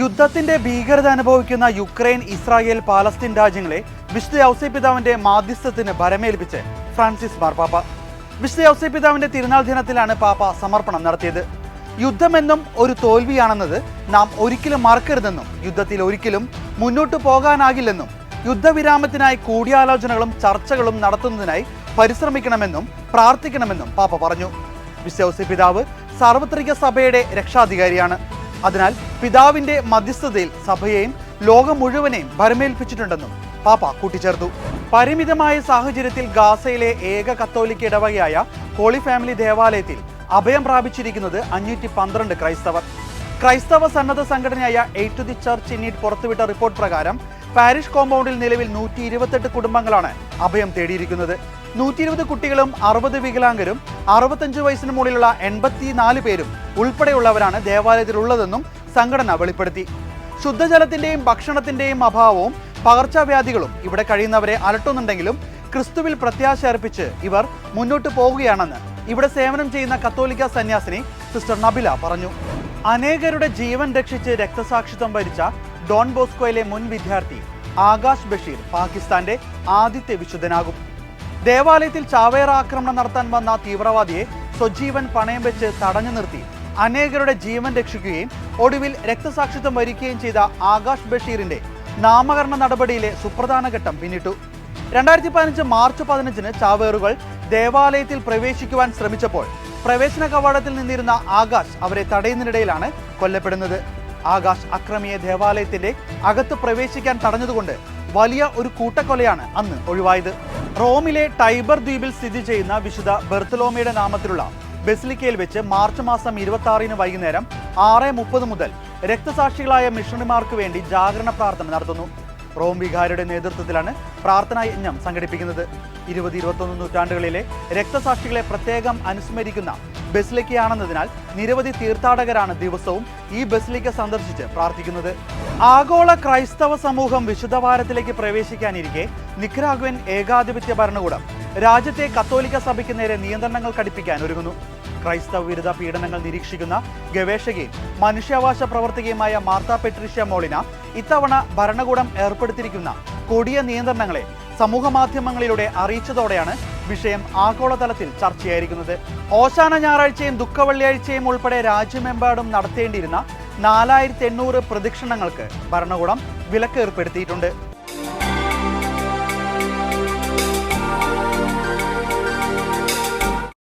യുദ്ധത്തിന്റെ ഭീകരത അനുഭവിക്കുന്ന യുക്രൈൻ ഇസ്രായേൽ പാലസ്തീൻ രാജ്യങ്ങളെ വിശുദ്ധ ഔസേപിതാവിന്റെ മാധ്യസ്ഥത്തിന് ഭരമേൽപ്പിച്ച് ഫ്രാൻസിസ് മാർപ്പാപ്പ. വിശുദ്ധ ഔസേപിതാവിന്റെ തിരുനാൾ ദിനത്തിലാണ് പാപ്പ സമർപ്പണം നടത്തിയത്. യുദ്ധമെന്നും ഒരു തോൽവിയാണെന്നത് നാം ഒരിക്കലും മറക്കരുതെന്നും യുദ്ധത്തിൽ ഒരിക്കലും മുന്നോട്ടു പോകാനാകില്ലെന്നും യുദ്ധവിരാമത്തിനായി കൂടിയാലോചനകളും ചർച്ചകളും നടത്തുന്നതിനായി പരിശ്രമിക്കണമെന്നും പ്രാർത്ഥിക്കണമെന്നും പാപ്പ പറഞ്ഞു. വിശ്വസി പിതാവ് സാർവത്രിക സഭയുടെ രക്ഷാധികാരിയാണ്. അതിനാൽ പിതാവിന്റെ മധ്യസ്ഥതയിൽ സഭയെയും ലോകം മുഴുവനെയും ഭരമേൽപ്പിച്ചിട്ടുണ്ടെന്നും പാപ്പ കൂട്ടിച്ചേർത്തു. പരിമിതമായ സാഹചര്യത്തിൽ ഗാസയിലെ ഏക കത്തോലിക്ക ഇടവകയായ ഹോളി ഫാമിലി ദേവാലയത്തിൽ അഭയം പ്രാപിച്ചിരിക്കുന്നത് അഞ്ഞൂറ്റി പന്ത്രണ്ട് ക്രൈസ്തവർ. ക്രൈസ്തവ സന്നദ്ധ സംഘടനയായ Aid to the Church in need need പുറത്തുവിട്ട റിപ്പോർട്ട് പ്രകാരം പാരിഷ് കോമ്പൗണ്ടിൽ നിലവിൽ നൂറ്റി കുടുംബങ്ങളാണ് അഭയം തേടിയിരിക്കുന്നത്. നൂറ്റി ഇരുപത് കുട്ടികളും അറുപത് വികലാംഗരും അറുപത്തഞ്ച് വയസ്സിന് മുകളിലുള്ള എൺപത്തിനാല് പേരും ഉൾപ്പെടെയുള്ളവരാണ് ദേവാലയത്തിലുള്ളതെന്നും സംഘടന വെളിപ്പെടുത്തി. ശുദ്ധജലത്തിന്റെയും ഭക്ഷണത്തിന്റെയും അഭാവവും പകർച്ചവ്യാധികളും ഇവിടെ കഴിയുന്നവരെ അലട്ടുന്നുണ്ടെങ്കിലും ക്രിസ്തുവിൽ പ്രത്യാശ അർപ്പിച്ച് ഇവർ മുന്നോട്ട് പോവുകയാണെന്ന് ഇവിടെ സേവനം ചെയ്യുന്ന കത്തോലിക്ക സന്യാസിനി സിസ്റ്റർ നബില പറഞ്ഞു. അനേകരുടെ ജീവൻ രക്ഷിച്ച് രക്തസാക്ഷിത്വം വരിച്ച ഡോൺ ബോസ്കോയിലെ മുൻ വിദ്യാർത്ഥി ആകാശ് ബഷീർ പാകിസ്ഥാന്റെ ആദ്യത്തെ വിശുദ്ധനാകും. ദേവാലയത്തിൽ ചാവേർ ആക്രമണം നടത്താൻ വന്ന തീവ്രവാദിയെ സ്വജീവൻ പണയം വെച്ച് തടഞ്ഞു നിർത്തി. അനേകരുടെ ജീവൻ രക്ഷിക്കുകയും ഒടുവിൽ രക്തസാക്ഷിത്വം വരിക്കുകയും ചെയ്ത ആകാശ് ബഷീറിന്റെ നാമകരണ നടപടിയിലെ സുപ്രധാന ഘട്ടം പിന്നിട്ടു. രണ്ടായിരത്തി പതിനഞ്ച് മാർച്ച് പതിനഞ്ചിന് ചാവേറുകൾ ദേവാലയത്തിൽ പ്രവേശിക്കുവാൻ ശ്രമിച്ചപ്പോൾ പ്രവേശന കവാടത്തിൽ നിന്നിരുന്ന ആകാശ് അവരെ തടയുന്നതിനിടയിലാണ് കൊല്ലപ്പെടുന്നത്. ആകാശ് അക്രമിയെ ദേവാലയത്തിന്റെ അകത്ത് പ്രവേശിക്കാൻ തടഞ്ഞതുകൊണ്ട് വലിയ ഒരു കൂട്ടക്കൊലയാണ് അന്ന് ഒഴിവായത്. റോമിലെ ടൈബർ ദ്വീപിൽ സ്ഥിതി ചെയ്യുന്ന വിശുദ്ധ ബെർത്തലോമയുടെ നാമത്തിലുള്ള ബെസിലിക്കയിൽ വെച്ച് മാർച്ച് മാസം ഇരുപത്തി ആറിന് വൈകുന്നേരം ആറ് മുപ്പത് മുതൽ രക്തസാക്ഷികളായ മിഷണറിമാർക്ക് വേണ്ടി ജാഗരണ പ്രാർത്ഥന നടത്തുന്നു. റോം വികാരിയുടെ നേതൃത്വത്തിലാണ് പ്രാർത്ഥനാ യജ്ഞം സംഘടിപ്പിക്കുന്നത്. ഇരുപത് ഇരുപത്തൊന്ന് നൂറ്റാണ്ടുകളിലെ രക്തസാക്ഷികളെ പ്രത്യേകം അനുസ്മരിക്കുന്ന ബസിലിക്കയാണെന്നതിനാൽ നിരവധി തീർത്ഥാടകരാണ് ദിവസവും ഈ ബസിലിക്ക സന്ദർശിച്ച് പ്രാർത്ഥിക്കുന്നത്. ആഗോള ക്രൈസ്തവ സമൂഹം വിശുദ്ധവാരത്തിലേക്ക് പ്രവേശിക്കാനിരിക്കെ നിക്രാഗ്വൻ ഏകാധിപത്യ ഭരണകൂടം രാജ്യത്തെ കത്തോലിക്ക സഭയ്ക്ക് നേരെ നിയന്ത്രണങ്ങൾ കടിപ്പിക്കാൻ ഒരുങ്ങുന്നു. ക്രൈസ്തവ വിരുദ്ധ പീഡനങ്ങൾ നിരീക്ഷിക്കുന്ന ഗവേഷകയും മനുഷ്യാവകാശ പ്രവർത്തകയുമായ മാർത്ത പെട്രീഷ്യ മോളിന ഇത്തവണ ഭരണകൂടം ഏർപ്പെടുത്തിയിരിക്കുന്ന കൊടിയ നിയന്ത്രണങ്ങളെ സമൂഹ മാധ്യമങ്ങളിലൂടെ അറിയിച്ചതോടെയാണ് വിഷയം ആഗോളതലത്തിൽ ചർച്ചയായിരിക്കുന്നത്. ഓശാന ഞായറാഴ്ചയും ദുഃഖവെള്ളിയാഴ്ചയും ഉൾപ്പെടെ രാജ്യമെമ്പാടും നടത്തേണ്ടിയിരുന്ന നാലായിരത്തി എണ്ണൂറ് പ്രദക്ഷിണങ്ങൾക്ക് ഭരണകൂടം വിലക്ക് ഏർപ്പെടുത്തിയിട്ടുണ്ട്